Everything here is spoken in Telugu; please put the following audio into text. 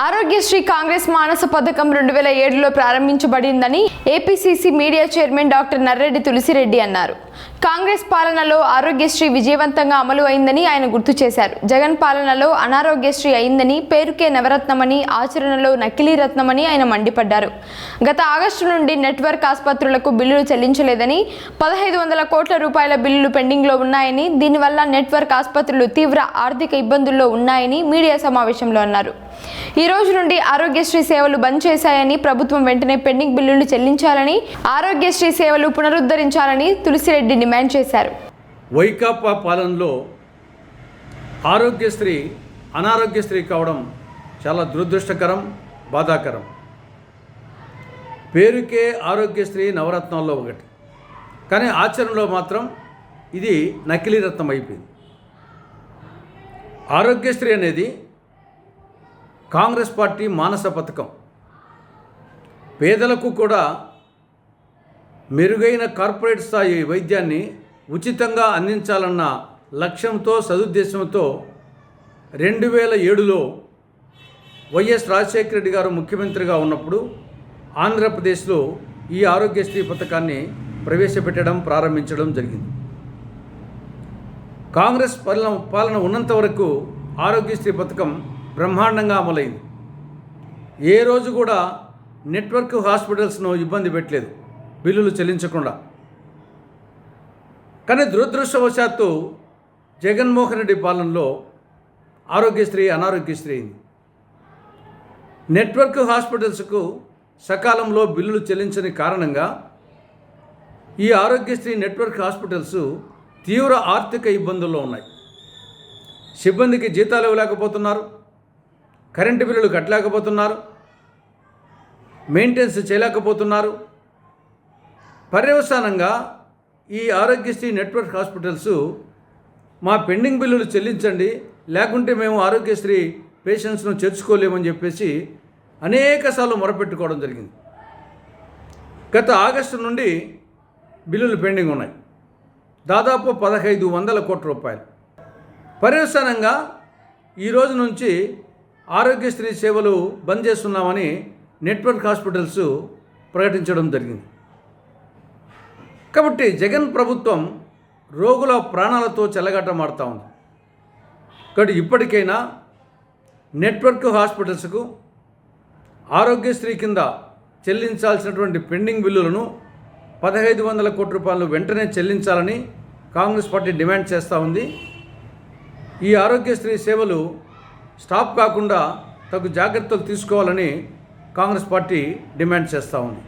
ఆరోగ్యశ్రీ కాంగ్రెస్ మానస పథకం రెండు వేల ఏడులో ప్రారంభించబడిందని APCC media chairman doctor Narreddy Tulasireddy అన్నారు. కాంగ్రెస్ పాలనలో ఆరోగ్యశ్రీ విజయవంతంగా అమలు అయిందని ఆయన గుర్తు చేశారు. జగన్ పాలనలో అనారోగ్యశ్రీ అయిందని పేరుకే నవరత్నమని ఆచరణలో నకిలీ రత్నమని ఆయన మండిపడ్డారు. గత ఆగస్టు నుండి నెట్వర్క్ ఆసుపత్రులకు బిల్లులు చెల్లించలేదని పదహైదు వందల కోట్ల రూపాయల బిల్లులు పెండింగ్లో ఉన్నాయని దీనివల్ల నెట్వర్క్ ఆసుపత్రులు తీవ్ర ఆర్థిక ఇబ్బందుల్లో ఉన్నాయని మీడియా సమావేశంలో అన్నారు. ఈ రోజు నుండి ఆరోగ్యశ్రీ సేవలు బంద్ చేశాయని ప్రభుత్వం వెంటనే పెండింగ్ బిల్లులు చెల్లించాలని ఆరోగ్యశ్రీ సేవలు పునరుద్ధరించాలని తులసిరెడ్డి డిమాండ్ చేశారు. వైకాపా పాలనలో ఆరోగ్యశ్రీ అనారోగ్యశ్రీ కావడం చాలా దురదృష్టకరం బాధాకరం. పేరుకే ఆరోగ్యశ్రీ నవరత్నాల్లో ఒకటి. కానీ ఆచరణలో మాత్రం ఇది నకిలీ రత్నం అయిపోయింది. ఆరోగ్యశ్రీ అనేది కాంగ్రెస్ పార్టీ మానస పథకం. పేదలకు కూడా మెరుగైన కార్పొరేట్ స్థాయి వైద్యాన్ని ఉచితంగా అందించాలన్న లక్ష్యంతో సదుద్దేశంతో రెండు వేల ఏడులో వైఎస్ రాజశేఖర రెడ్డి గారు ముఖ్యమంత్రిగా ఉన్నప్పుడు ఆంధ్రప్రదేశ్లో ఈ ఆరోగ్యశ్రీ పథకాన్ని ప్రవేశపెట్టడం ప్రారంభించడం జరిగింది. కాంగ్రెస్ పాలన పాలన ఉన్నంత వరకు ఆరోగ్యశ్రీ పథకం బ్రహ్మాండంగా అమలైంది. ఏ రోజు కూడా నెట్వర్క్ హాస్పిటల్స్ను ఇబ్బంది పెట్టలేదు బిల్లులు చెల్లించకుండా. కానీ దురదృష్టవశాత్తు జగన్మోహన్ రెడ్డి పాలనలో ఆరోగ్యశ్రీ అనారోగ్యశ్రీ అయింది. నెట్వర్క్ హాస్పిటల్స్కు సకాలంలో బిల్లులు చెల్లించని కారణంగా ఈ ఆరోగ్యశ్రీ నెట్వర్క్ హాస్పిటల్స్ తీవ్ర ఆర్థిక ఇబ్బందుల్లో ఉన్నాయి. సిబ్బందికి జీతాలు ఇవ్వలేకపోతున్నారు. కరెంటు బిల్లులు కట్టలేకపోతున్నారు మెయింటెనెన్స్ చేయలేకపోతున్నారు. పర్యవసానంగా ఈ ఆరోగ్యశ్రీ నెట్వర్క్ హాస్పిటల్స్ మా పెండింగ్ బిల్లులు చెల్లించండి లేకుంటే మేము ఆరోగ్యశ్రీ పేషెంట్స్ను చేర్చుకోలేమని చెప్పేసి అనేకసార్లు మొరపెట్టుకోవడం జరిగింది. గత ఆగస్టు నుండి బిల్లులు పెండింగ్ ఉన్నాయి. దాదాపు పదహైదు వందల కోట్ల రూపాయలు. పర్యవసానంగా ఈ రోజు నుంచి ఆరోగ్యశ్రీ సేవలు బంద్ చేస్తున్నామని నెట్వర్క్ హాస్పిటల్స్ ప్రకటించడం జరిగింది. కాబట్టి జగన్ ప్రభుత్వం రోగుల ప్రాణాలతో చెలగాటమాడుతూ ఉంది. కాబట్టి ఇప్పటికైనా నెట్వర్క్ హాస్పిటల్స్కు ఆరోగ్యశ్రీ కింద చెల్లించాల్సినటువంటి పెండింగ్ బిల్లులను పదహైదు వందల కోట్ల రూపాయలు వెంటనే చెల్లించాలని కాంగ్రెస్ పార్టీ డిమాండ్ చేస్తూ ఉంది. ఈ ఆరోగ్యశ్రీ సేవలు స్టాప్ కాకుండా తగు జాగ్రత్తలు తీసుకోవాలని కాంగ్రెస్ పార్టీ డిమాండ్ చేస్తూ ఉంది.